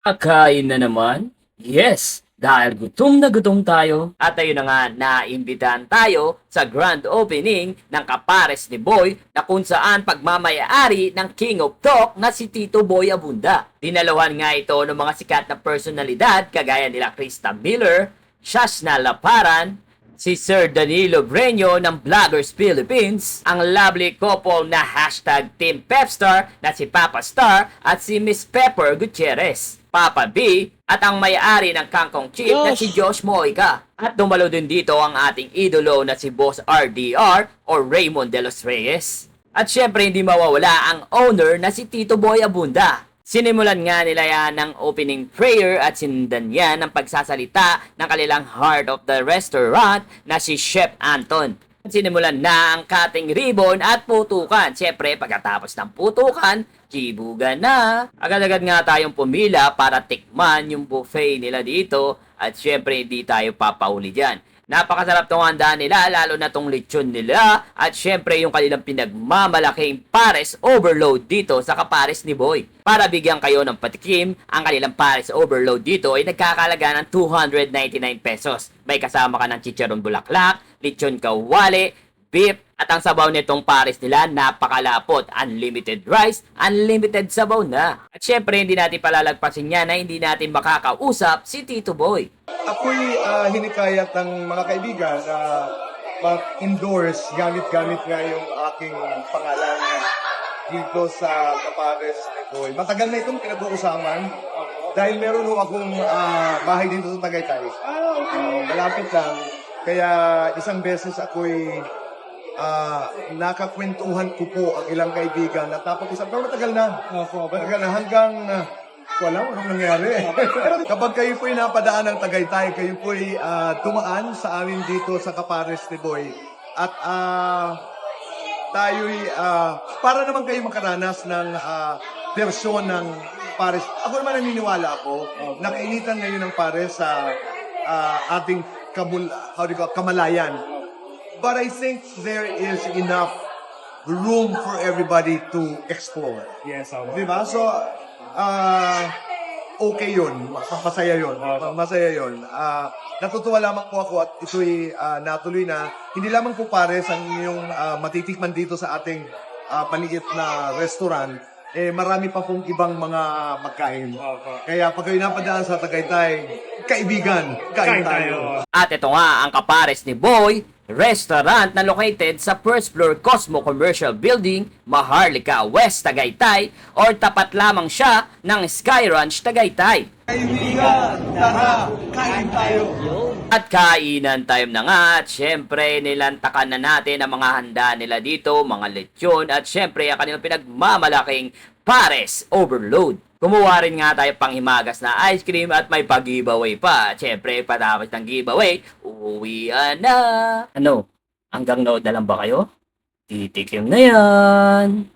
Kakain na naman? Yes, dahil gutom na gutom tayo. At ayun na nga, naimbitahan tayo sa grand opening ng Kapares ni Boy na kung saan pagmamayari ng King of Talk na si Tito Boy Abunda. Dinalawan nga ito ng mga sikat na personalidad kagaya nila Krista Miller, Shashna Laparan, si Sir Danilo Breño ng Vloggers Philippines, ang lovely couple na hashtag Team Pepstar na si Papa Star at si Miss Pepper Gutierrez, Papa B, at ang may-ari ng Kangkong Chief na si Josh Moica. At dumalo din dito ang ating idolo na si Boss RDR o Raymond De Los Reyes. At syempre hindi mawawala ang owner na si Tito Boy Abunda. Sinimulan nga nila yan ng opening prayer at sinundan yan ng pagsasalita ng kanilang heart of the restaurant na si Chef Anton. Sinimulan na ang cutting ribbon at putukan. Siyempre, pagkatapos ng putukan, chibugan na. Agad-agad nga tayong pumila para tikman yung buffet nila dito at siyempre hindi tayo papauli dyan. Napakasarap tong handa nila, lalo na tong lechon nila at syempre yung kanilang pinagmamalaking pares overload dito sa kapares ni Boy. Para bigyan kayo ng patikim, ang kanilang pares overload dito ay nagkakalaga ng 299 pesos. May kasama ka ng chicharon bulaklak, lechon kawali, beef, at ang sabaw nitong pares nila napakalapot. Unlimited rice, unlimited sabaw na. At syempre hindi natin palalagpasin niya na hindi natin makakausap si Tito Boy. Ako'y ah, hinikayat ng mga kaibigan na mag-endorse gamit-gamit nga yung aking pangalan dito sa Capares ni Boy. Matagal na itong pinag-uusapan dahil meron ho akong ah, bahay dito sa Tagaytay. Oo, malapit lang. Kaya isang beses ako'y ah, nakakwentuhan ko po ang ilang kaibigan at tapos isang pero matagal na. Matagal na hanggang ah, wala, walang nangyari. Kapag kayo po'y napadaan ng Tagaytay, kayo po'y ah, tumaan sa amin dito sa Kapares ni Boy. At ah, tayo'y, ah, para naman kayo makaranas ng ah, versyon ng Pares. Ako naman naniniwala ako, nakainitan ngayon ng Pares sa ah, ating kabul, how do you call, kamalayan. But I think there is enough room for everybody to explore. Yes, ako. Di ba? So, ah, okay yun. Mas- Masaya yun. Masaya yun. Ah, natutuwa lamang po ako at ito'y ah, natuloy na. Hindi lamang po pares ang inyong ah, matitikman dito sa ating ah, maliit na restaurant. Eh, marami pa pong ibang mga magkain. Kaya pag kayo napadaan sa Tagaytay, kaibigan, kain tayo. At ito nga ang kapares ni Boy, restaurant na located sa first floor Cosmo Commercial Building, Maharlika, West, Tagaytay, or tapat lamang siya ng Sky Ranch, Tagaytay. Kain tayo. At kainan time na nga at syempre nilantakan na natin ang mga handa nila dito, mga lechon at syempre ang kanilang pinagmamalaking pares overload. Kumuha rin nga tayo pang himagas na ice cream at may pag-giveaway pa. At syempre patapos ng giveaway, uuwian na. Ano? Hanggang nood na lang ba kayo? Titikim na yan.